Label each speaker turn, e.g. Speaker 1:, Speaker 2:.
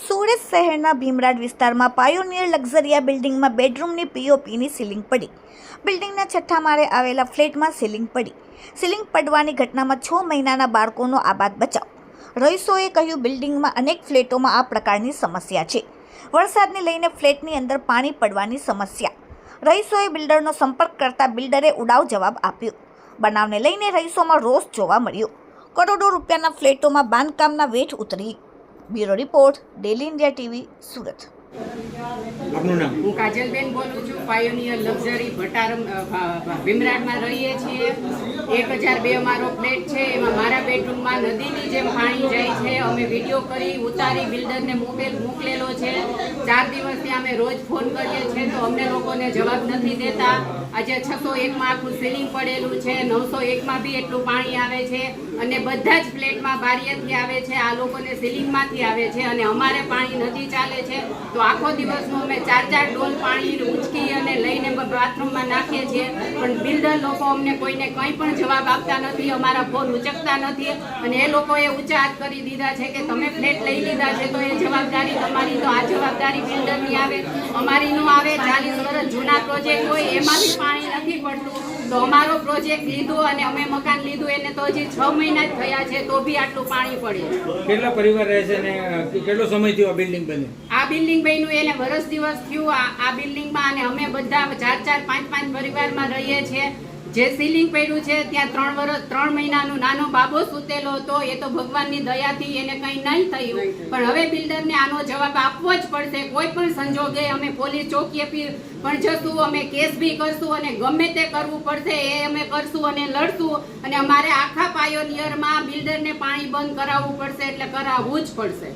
Speaker 1: સુરત શહેરના ભીમરાડ વિસ્તારમાં પાયોનિયર લક્ઝરિયા બિલ્ડિંગમાં બેડરૂમની પીઓપીની સીલિંગ પડી. બિલ્ડિંગના છઠ્ઠા માળે આવેલા ફ્લેટમાં સીલિંગ પડી. સીલિંગ પડવાની ઘટનામાં છ મહિનાના બાળકોનો આબાદ બચાવ. રહીશોએ કહ્યું, બિલ્ડિંગમાં અનેક ફ્લેટોમાં આ પ્રકારની સમસ્યા છે. વરસાદને લઈને ફ્લેટની અંદર પાણી પડવાની સમસ્યા. રહીશોએ બિલ્ડરનો સંપર્ક કરતા બિલ્ડરે ઉડાવ જવાબ આપ્યો. બનાવને લઈને રહીશોમાં રોષ જોવા મળ્યો. કરોડો રૂપિયાના ફ્લેટોમાં બાંધકામના વેઠ ઉતરી. Bureau report daily India TV Surat.
Speaker 2: હું કાજલબેન બોલું છું પાયોનિયર લક્ઝરી ભટારમ અ, ભા- ભા- ભીમરાડમાં રહીએ છીએ. એક હજાર બે અમારો ફ્લેટ છે એમાં મારા બેડરૂમમાં નદીની જેમ પાણી જાય છે. અમે વીડિયો કરી ઉતારી બિલ્ડરને મોકલેલ મોકલેલો છે. ચાર દિવસથી અમે રોજ ફોન કરીએ છીએ તો અમને લોકોને જવાબ નથી દેતા. આજે છસો એકમાં આખું સીલિંગ પડેલું છે, નવસો એકમાં બી એટલું પાણી આવે છે અને બધા જ ફ્લેટમાં બારીએથી આવે છે, આ લોકોને સીલિંગમાંથી આવે છે અને અમારે પાણી નથી ચાલે છે. તો આખો દિવસનું અમે ચાર ચાર ડોલ પાણી ઉચકી અને લઈને બાથરૂમમાં નાખીએ છીએ. પણ બિલ્ડર લોકો અમને કોઈને કંઈ પણ જવાબ આપતા નથી, અમારા ફોન ઉચકતા નથી અને એ લોકોએ ઊંચા કરી દીધા છે કે તમે ફ્લેટ લઈ લીધા છે તો એ જવાબદારી તમારી. તો આ જવાબદારી બિલ્ડરની આવે અમારીનું આવે ચાલીસ વર્ષ જૂના પ્રોજેક્ટ હોય એમાંથી પાણી નથી પડતું. તો અમારો પ્રોજેક્ટ લીધો અને અમે મકાન લીધું એને તો હજી છ મહિના જ થયા છે તો બી આટલું પાણી પડે.
Speaker 3: કેટલા પરિવાર રહે છે કેટલો સમય થયો આ બિલ્ડિંગ બની
Speaker 2: આ બિલ્ડિંગ બન્યું એને વર્ષ દિવસ થયું આ આ બિલ્ડિંગમાં અને અમે બધા ચાર ચાર પાંચ પાંચ પરિવારમાં રહીએ છીએ. જે સીલિંગ પડ્યું છે ત્યાં ત્રણ વર્ષ ત્રણ મહિનાનો નાનો બાબો સૂતેલો હતો એ તો ભગવાનની દયાથી એને કંઈ નહીં થયું. પણ હવે બિલ્ડરને આનો જવાબ આપવો જ પડશે. કોઈ પણ સંજોગે અમે પોલીસ ચોકીએ પણ જશું અમે કેસ બી કરશું અને ગમે તે કરવું પડશે એ અમે કરશું અને લડશું. અને અમારે આખા પાયોનિયરમાં બિલ્ડરને પાણી બંધ કરાવવું પડશે એટલે કરાવવું જ પડશે.